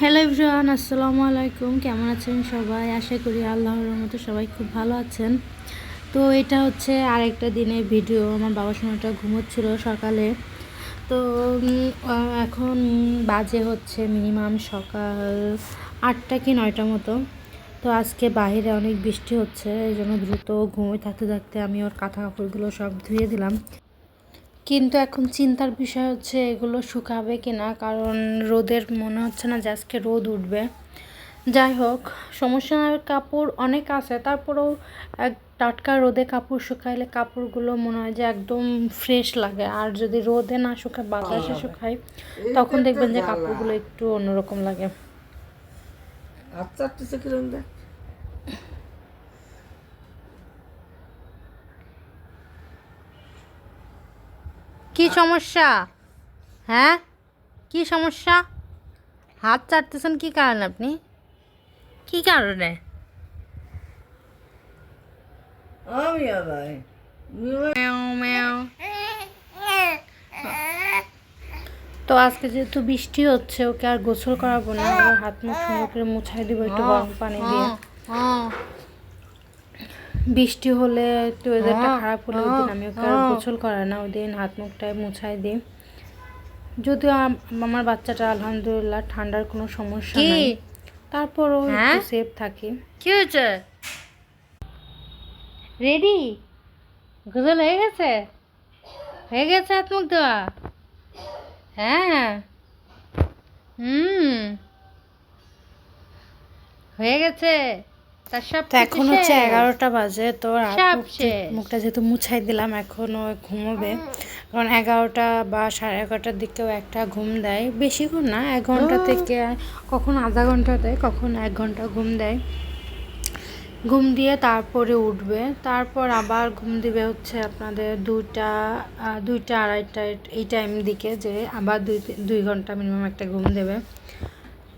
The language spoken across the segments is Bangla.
হ্যালো এভরিওয়ান আসসালামু আলাইকুম। কেমন আছেন সবাই? আশা করি আল্লাহর মতো সবাই খুব ভালো আছেন। তো এটা হচ্ছে আরেকটা দিনের ভিডিও। আমার বাবার সময়টা ঘুমোচ্ছিল সকালে। তো এখন বাজে হচ্ছে মিনিমাম সকাল আটটা কি নয়টা মতো। তো আজকে বাইরে অনেক বৃষ্টি হচ্ছে, এই জন্য দ্রুত ঘুমিয়ে থাকতে থাকতে আমি ওর কাঁথা কাপড়গুলো সব ধুয়ে দিলাম। কিন্তু এখন চিন্তার বিষয় হচ্ছে এগুলো শুকাবে কিনা কারণ রোদের মনে হচ্ছে না যে আজকে রোদ উঠবে। যাই হোক সমস্যা না, কাপড় অনেক আছে তারপরেও এক টাটকা রোদে কাপড় শুকাইলে কাপড়গুলো মনে হয় যে একদম ফ্রেশ লাগে। আর যদি রোদে না শুকায় বাতাসে শুকায় তখন দেখবেন যে কাপড়গুলো একটু অন্যরকম লাগে। আচ্ছা কি সমস্যা? হ্যাঁ? কি সমস্যা? হাত চাটতেছেন কি কারণে আপনি? কি কারণে? তো আজকে যেহেতু বৃষ্টি হচ্ছে ওকে আর গোসল করাবো না। হাত মুখ সুন্দর করে মুছাই দিব একটু গরম পানি দিয়ে। বৃষ্টি হলে একটু ওয়েদারটা খারাপ হলে ওই দিন আমি ওকে আর গোসল করাই না ওই দিন হাত মুখটায় মুছাই দিই। যদিও আমার বাচ্চাটা আলহামদুলিল্লাহ ঠান্ডার কোনো সমস্যা নেই। তারপরও একটু সেফ থাকি। কি হয়েছে? রেডি? গোসল হয়ে গেছে? হয়ে গেছে হাত মুখ দেওয়া হ্যাঁ। হুম। হয়ে গেছে? তার সব এখন হচ্ছে এগারোটা বাজে তো মুখটা যেহেতু মুছাই দিলাম এখন ও ঘুমোবে কারণ এগারোটা বা সাড়ে এগারোটার দিকেও একটা ঘুম দেয়। বেশিক্ষণ না এক ঘণ্টা থেকে কখন আধা ঘণ্টা দেয় কখন এক ঘণ্টা ঘুম দেয়। ঘুম দিয়ে তারপরে উঠবে। তারপর আবার ঘুম দিবে হচ্ছে আপনাদের দুইটা দুইটা আড়াইটা এই টাইম দিকে যে আবার দুই দুই ঘণ্টা মিনিমাম একটা ঘুম দেবে।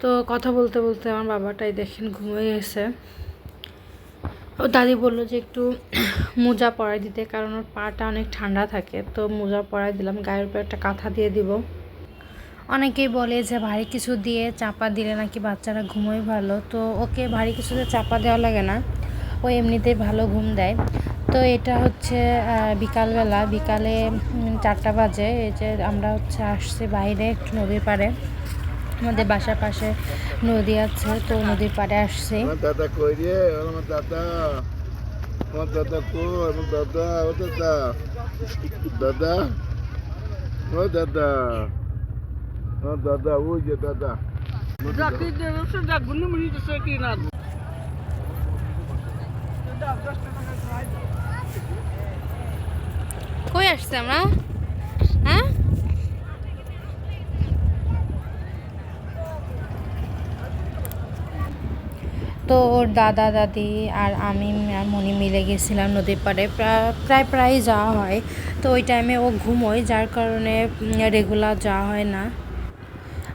তো কথা বলতে বলতে আমার বাবাটাই দেখেন ঘুমিয়ে গেছে। ও দাদি বলল যে একটু মোজা পরাই দিতে, কারণ ওর পাটা অনেক ঠান্ডা থাকে। তো মোজা পরাই দিলাম, গায়ের উপর একটা কাঁথা দিয়ে দিব। অনেকেই বলে যে ভারী কিছু দিয়ে চাপা দিলে নাকি বাচ্চারা ঘুমোয় ভালো। তো ওকে ভারী কিছুতে চাপা দেওয়া লাগে না, ও এমনিতেই ভালো ঘুম দেয়। তো এটা হচ্ছে বিকালবেলা, বিকালে চারটা বাজে। এই যে আমরা হচ্ছে আসছি বাইরে একটু নদীর পাড়ে। আমাদের বাসার পাশে নদী আছে তো নদীর পাড়ে আসছি। আমার দাদা কই রে? আমার দাদা? আমার দাদা কই? আমার দাদা ও দাদা। দাদা? ও দাদা। ও দাদা ওই যে দাদা। কই আসছে আমরা হ্যাঁ তো ওর দাদা দাদি আর আমি আর মনি মিলে গেছিলাম নদীর পাড়ে। প্রা- প্রায় প্রায় যাওয়া হয়। তো ওই টাইমে ও ঘুমোয় যার কারণে রেগুলার যাওয়া হয় না।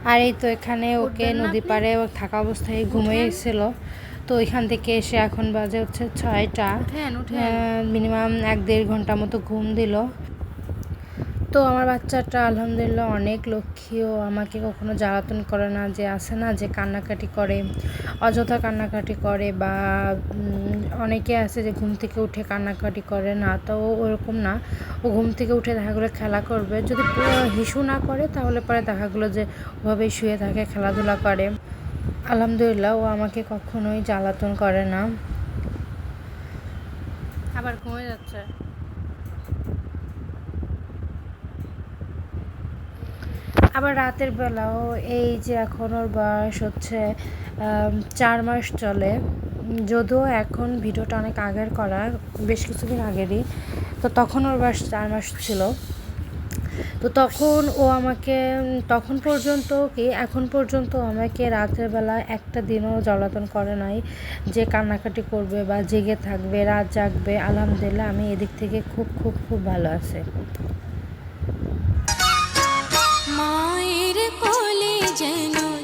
আর এই তো এখানে ওকে নদী পাড়ে ও থাকা অবস্থায় ঘুমিয়ে গেছিল তো ওইখান থেকে এসে এখন বাজে হচ্ছে ছয়টা। মিনিমাম এক দেড় ঘণ্টা মতো ঘুম দিল। তো আমার বাচ্চাটা আলহামদুলিল্লাহ অনেক লক্ষ্মী ও আমাকে কখনো জ্বালাতন করে না যে আসে না যে কান্নাকাটি করে, অযথা কান্নাকাটি করে বা অনেকে আছে যে ঘুম থেকে উঠে কান্নাকাটি করে না, তো ওরকম না। ও ঘুম থেকে উঠে দেখা গেলো খেলা করবে। যদি হিসু না করে তাহলে পরে দেখা গেলো যে ওভাবেই শুয়ে থাকে, খেলাধুলা করে। আলহামদুলিল্লাহ ও আমাকে কখনোই জ্বালাতন করে না। আবার ঘুমিয়ে যাচ্ছে। আবার রাতের বেলাও এই যে এখন ওর বয়স হচ্ছে চার মাস চলে। যদিও এখন ভিডিওটা অনেক আগের করা, বেশ কিছুদিন আগেরই। তো তখন ওর বয়স চার মাস ছিল। তো তখন ও আমাকে তখন পর্যন্ত কি, এখন পর্যন্ত আমাকে রাতের বেলা একটা দিনও জ্বালাতন করে নাই যে কান্নাকাটি করবে বা জেগে থাকবে, রাত জাগবে। আলহামদুলিল্লাহ আমি এদিক থেকে খুব খুব খুব ভালো আছে। মায়ের কোলে যেন